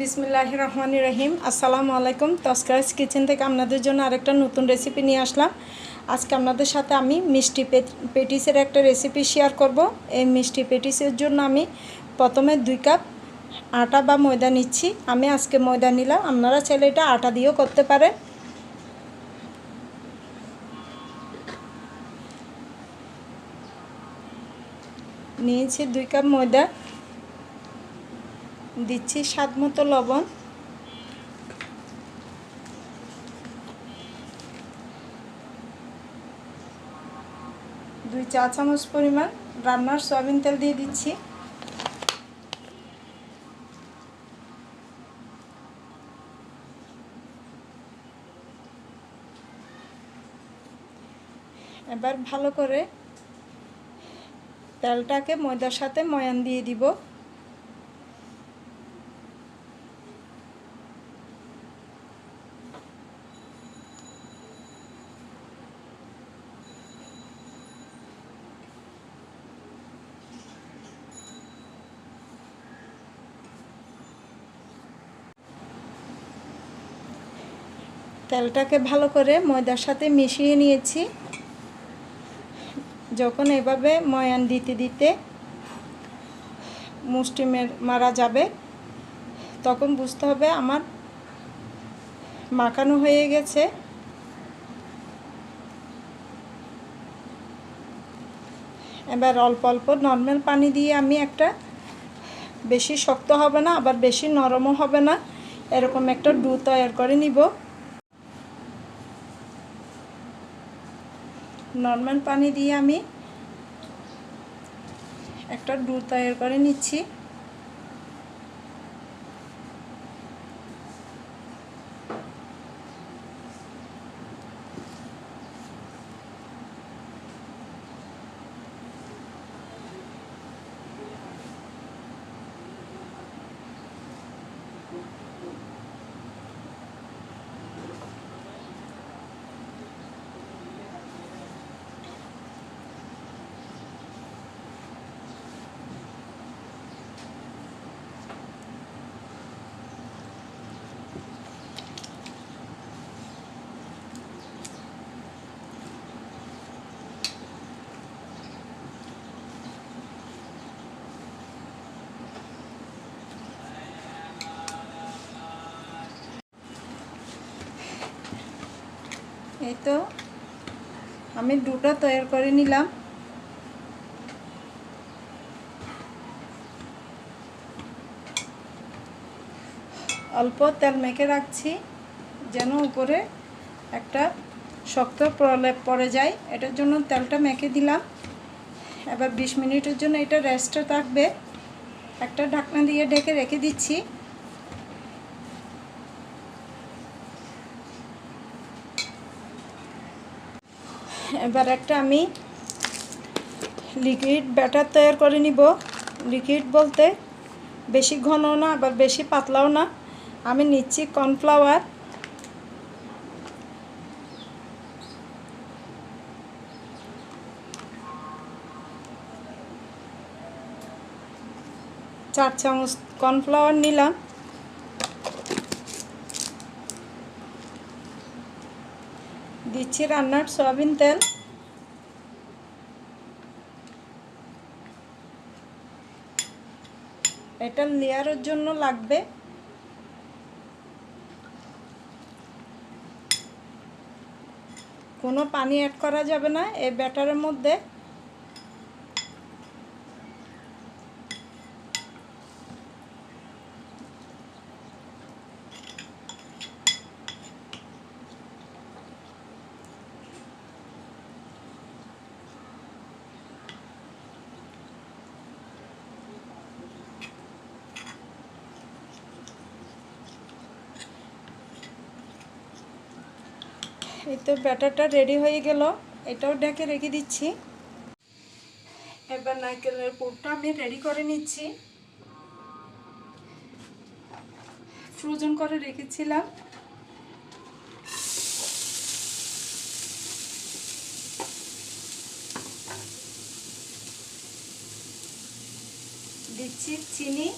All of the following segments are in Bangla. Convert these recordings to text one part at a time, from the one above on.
বিসমিল্লাহ রহমান রহিম। আসসালামু আলাইকুম। তস্করাজ কিচেন থেকে আপনাদের জন্য আরেকটা নতুন রেসিপি নিয়ে আসলাম। আজকে আপনাদের সাথে আমি মিষ্টি পেটিসের একটা রেসিপি শেয়ার করব। এই মিষ্টি পেটিসের জন্য আমি প্রথমে দুই কাপ আটা বা ময়দা নিচ্ছি। আমি আজকে ময়দা নিলাম। আপনারা চাইলে এটা আটা দিয়েও করতে পারে নিয়েছি দুই কাপ ময়দা। দিচ্ছি স্বাদ মতো লবণ। দুই চা চামচ পরিমাণ রান্নার সয়াবিন তেল দিয়ে দিচ্ছি। এবার ভালো করে তেলটাকে ময়দার সাথে ময়ান দিয়ে দিব। তেলটাকে ভালো করে ময়দার সাথে মিশিয়ে নিয়েছি। যখন এভাবে ময়ান দিতে দিতে মুষ্টি মের- মারা যাবে, তখন বুঝতে হবে আমার মাখানো হয়ে গেছে। এবার অল্প অল্প নর্মাল পানি দিয়ে আমি একটা বেশি শক্ত হবে না, আবার বেশি নরমও হবে না, এরকম একটা ডু তৈরি করে নিব। নর্মাল পানি দিয়ে আমি একটা ডু তৈরি করে নিচ্ছি। এই তো, আমি দুটো তৈরি করে নিলাম। অল্প তেল মেখে রাখছি, যেন উপরে একটা শক্ত প্রলেপ পড়ে যায়। এটার জন্য তেলটা মেখে দিলাম। এবার বিশ মিনিটের জন্য এটা রেস্টে থাকবে। একটা ঢাকনা দিয়ে ঢেকে রেখে দিচ্ছি। এবার একটা আমি লিকুইড ব্যাটার তৈরি করে নিব। লিকুইড বলতে বেশি ঘনও না, আবার বেশি পাতলাও না। আমি নিচ্ছি কর্নফ্লাওয়ার চার চামচ কর্নফ্লাওয়ার নিলাম। দিচ্ছি রান্নার সয়াবিন তেল। এটা লেয়ারের জন্য লাগবে কোনো পানি অ্যাড করা যাবে না, এই ব্যাটারের মধ্যে। এই তো ব্যাটারটা রেডি হয়ে গেল। এটাও ঢেকে রেখে দিচ্ছি। এবার নারকেলের পুরটা আমি রেডি করে নিচ্ছি। ফ্রোজন করে রেখেছিলাম। দিচ্ছি চিনি।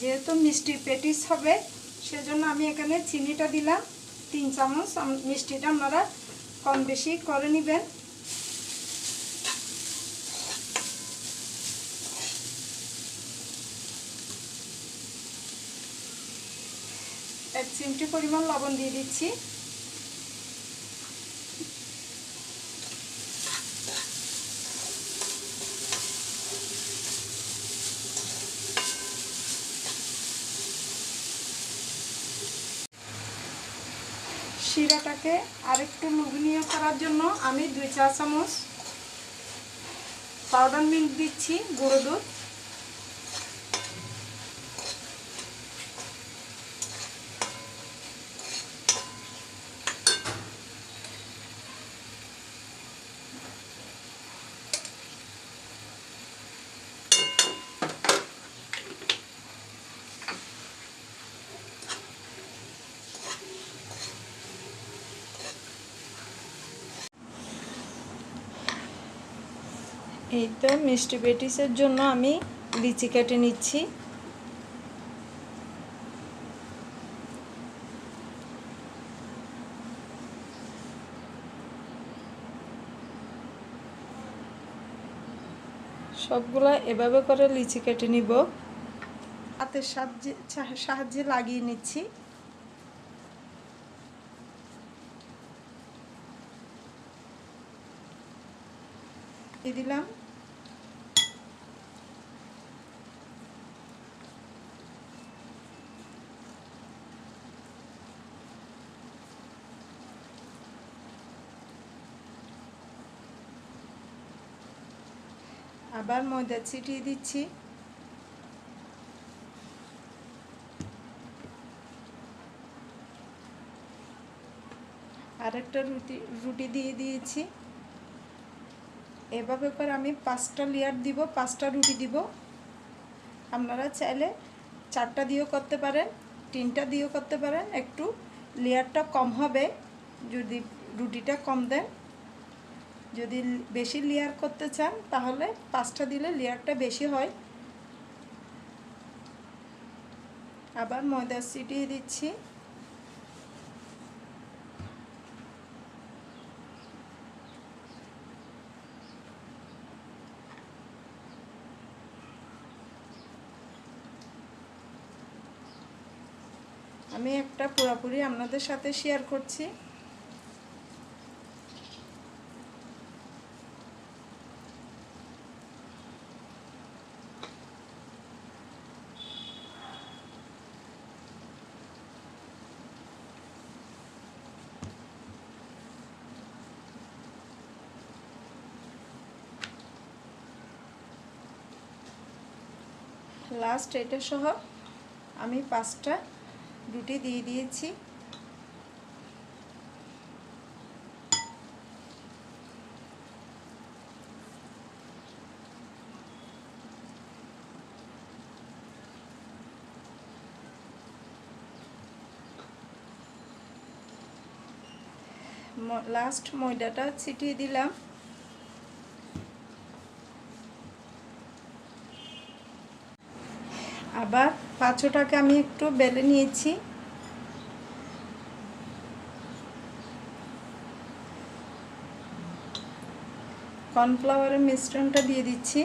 যেহেতু মিষ্টি পেটিস হবে, সেজন্য আমি এখানে চিনিটা দিলাম। তিন চামচ মিষ্টিটা আপনারা কম বেশি করে নেবেন। এক চিমটি পরিমাণ লবণ দিয়ে দিচ্ছি। শিরাটাকে আরেকটু লুবনীয় করার জন্য আমি দুই চা চামচ পাউডার মিল্ক দিচ্ছি গুঁড়ো দুধ। এই তো মিষ্টি পেটিসের জন্য আমি লিচি কেটে নিচ্ছি। সবগুলা এভাবে করে লিচি কেটে নিব। হাতের সাহায্যে সাহায্যে লাগিয়ে নিচ্ছি। দিয়ে দিলাম। আবার ময়দা ছিটিয়ে দিচ্ছি। আরেকটা রুটি রুটি দিয়ে দিয়েছি। এভাবে করে আমি পাঁচটা লেয়ার দিব, পাঁচটা রুটি দিব। আপনারা চাইলে চারটা দিয়েও করতে পারেন, তিনটা দিয়েও করতে পারেন। একটু লেয়ারটা কম হবে, যদি রুটিটা কম দেন। যদি বেশি লেয়ার করতে চান, তাহলে পাঁচটা দিলে লেয়ারটা বেশি হয়। আবার ময়দা ছিটিয়ে দিচ্ছি। আমি একটা পুরোপুরি আপনাদের সাথে শেয়ার করছি। লাস্ট এটা সহ আমি পাঁচটা রুটি দিয়ে দিয়েছি। লাস্ট ময়দাটা ছিটিয়ে দিলাম। আবার পাঁচোটাকে আমি একটু বেলে নিয়েছি। কর্নফ্লাওয়ারের মিশ্রণটা দিয়ে দিচ্ছি।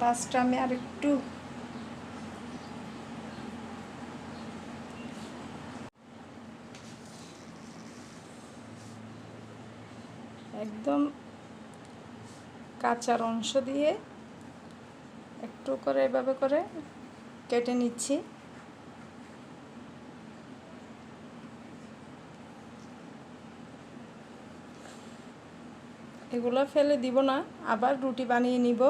বাসটা আমি আর একটু। একদম কাঁচার অংশ দিয়ে একটু করে এভাবে করে কেটে নিচ্ছি। এগুলো ফেলে দিব না, আবার রুটি বানিয়ে নিব।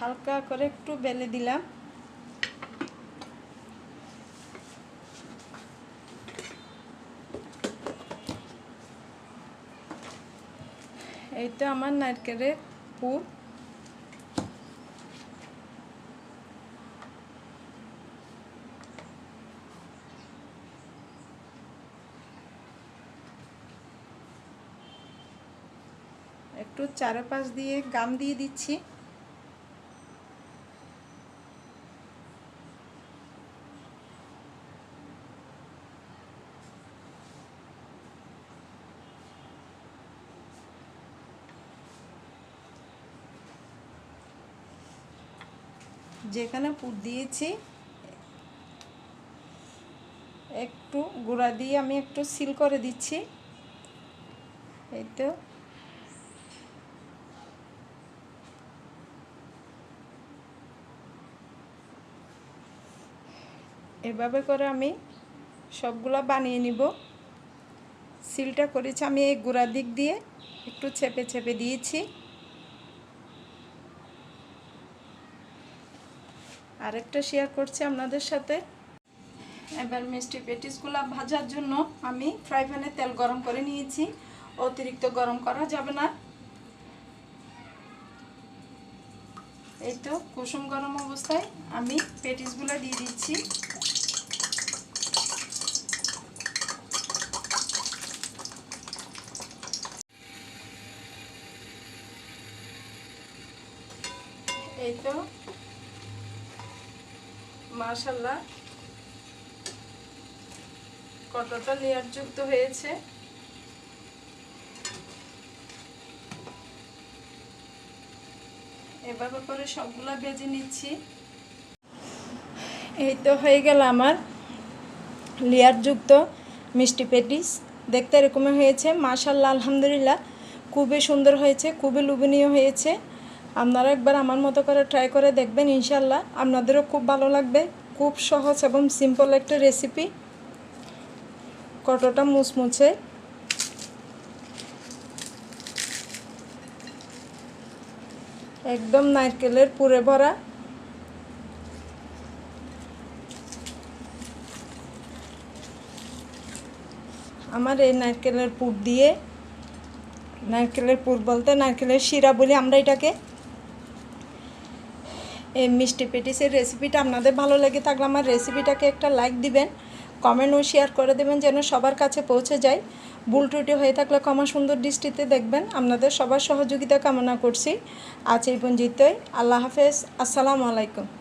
হালকা করে একটু বেলে দিলাম। এই তো আমার নারকেলের পুর। একটু চারপাশ দিয়ে গাম দিয়ে দিচ্ছি। যেখানে পুর দিয়েছি, একটু গুঁড়া দিয়ে আমি একটু সিল করে দিচ্ছি। এই তো। এভাবে করে আমি সবগুলা বানিয়ে নিব। সিলটা করেছি আমি এই গুঁড়া দিক দিয়ে, একটু চেপে চেপে দিয়েছি। আরেকটা শেয়ার করছি আপনাদের সাথে। এবার মিষ্টি পেটিসগুলো ভাজার জন্য আমি ফ্রাই প্যানে তেল গরম করে নিয়েছি। অতিরিক্ত গরম করা যাবে না। এই তো কুসুম গরম অবস্থায় আমি পেটিসগুলো দিয়ে দিচ্ছি। এই তো মাশাল্লাহ কতটা লেয়ার যুক্ত হয়েছে? এভাবে করে সবগুলা ভেজে নিচ্ছি। এই তো হয়ে গেল আমার লেয়ারযুক্ত মিষ্টি পেটিস। দেখতে এরকমই হয়েছে। মাশাল্লাহ আলহামদুলিল্লাহ। খুবই সুন্দর হয়েছে, খুবই লোভনীয় হয়েছে। আপনারা একবার আমার মতো করে ট্রাই করে দেখবেন ইনশাল্লাহ আপনাদেরও খুব ভালো লাগবে। খুব সহজ এবং সিম্পল একটা রেসিপি কতটা মুচমুচে একদম নারকেলের পুরে ভরা। আমার এই নারকেলের পুর দিয়ে, নারকেলের পুর বলতে নারকেলের শিরা বলি আমরা এটাকে। এই মিষ্টি পেটিসের রেসিপিটা আপনাদের ভালো লেগে থাকলে আমার রেসিপিটাকে একটা লাইক দিবেন কমেন্ট ও শেয়ার করে দেবেন যেন সবার কাছে পৌঁছে যায়। ভুল ত্রুটি হয়ে থাকলে ক্ষমা সুন্দর দৃষ্টিতে দেখবেন। আপনাদের সবার সহযোগিতা কামনা করছি। আজ এই পঞ্জিতই আল্লাহ হাফেজ। আসসালামু আলাইকুম।